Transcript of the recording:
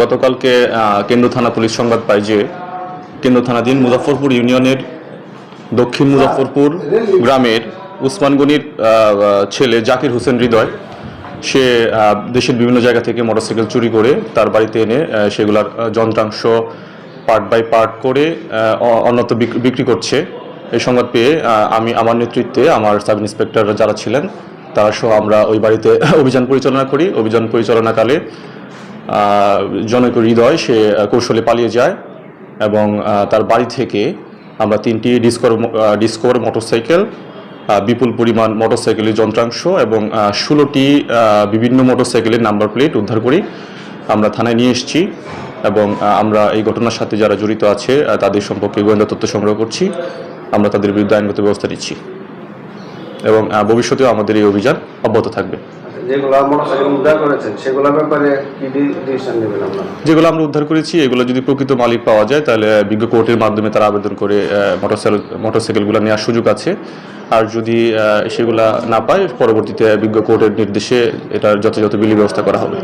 গতকালকে কেন্দ্র থানা পুলিশ সংবাদ পায় যে কেন্দ্র থানাধীন মুজাফরপুর ইউনিয়নের দক্ষিণ মুজাফরপুর গ্রামের উসমান গনির আহ, আহ, ছেলে জাকির হোসেন হৃদয় সে দেশের বিভিন্ন জায়গা থেকে মোটরসাইকেল চুরি করে তার বাড়িতে এনে সেগুলার যন্ত্রাংশ পার্ট বাই পার্ট করে অন্যত্র বিক্রি করছে। এই সংবাদ পেয়ে আমি আমার নেতৃত্বে আমার সাব ইন্সপেক্টর যারা ছিলেন, তারা সহ আমরা ওই বাড়িতে অভিযান পরিচালনা করি। অভিযান পরিচালনাকালে জনৈক হৃদয়, সে কৌশলে পালিয়ে যায় এবং তার বাড়ি থেকে আমরা তিনটি ডিসকোর ডিসকোর মোটরসাইকেল বিপুল পরিমাণ মোটরসাইকেলের যন্ত্রাংশ এবং ষোলোটি বিভিন্ন মোটরসাইকেলের নাম্বার প্লেট উদ্ধার করি আমরা থানায় নিয়ে এসেছি এবং আমরা এই ঘটনার সাথে যারা জড়িত আছে তাদের সম্পর্কে গোয়েন্দা তথ্য সংগ্রহ করছি। আমরা তাদের বিরুদ্ধে আইনগত ব্যবস্থা নিচ্ছি এবং ভবিষ্যতেও আমাদের এই অভিযান অব্যাহত থাকবে। যেগুলো আমরা উদ্ধার করেছি, এগুলো যদি প্রকৃত মালিক পাওয়া যায়, তাহলে বিজ্ঞ কোর্টের মাধ্যমে তারা আবেদন করে মোটরসাইকেল মোটরসাইকেলগুলো নেওয়ার সুযোগ আছে। আর যদি সেগুলা না পায়, পরবর্তীতে বিজ্ঞ কোর্টের নির্দেশে এটার যথাযথ বিলি ব্যবস্থা করা হবে।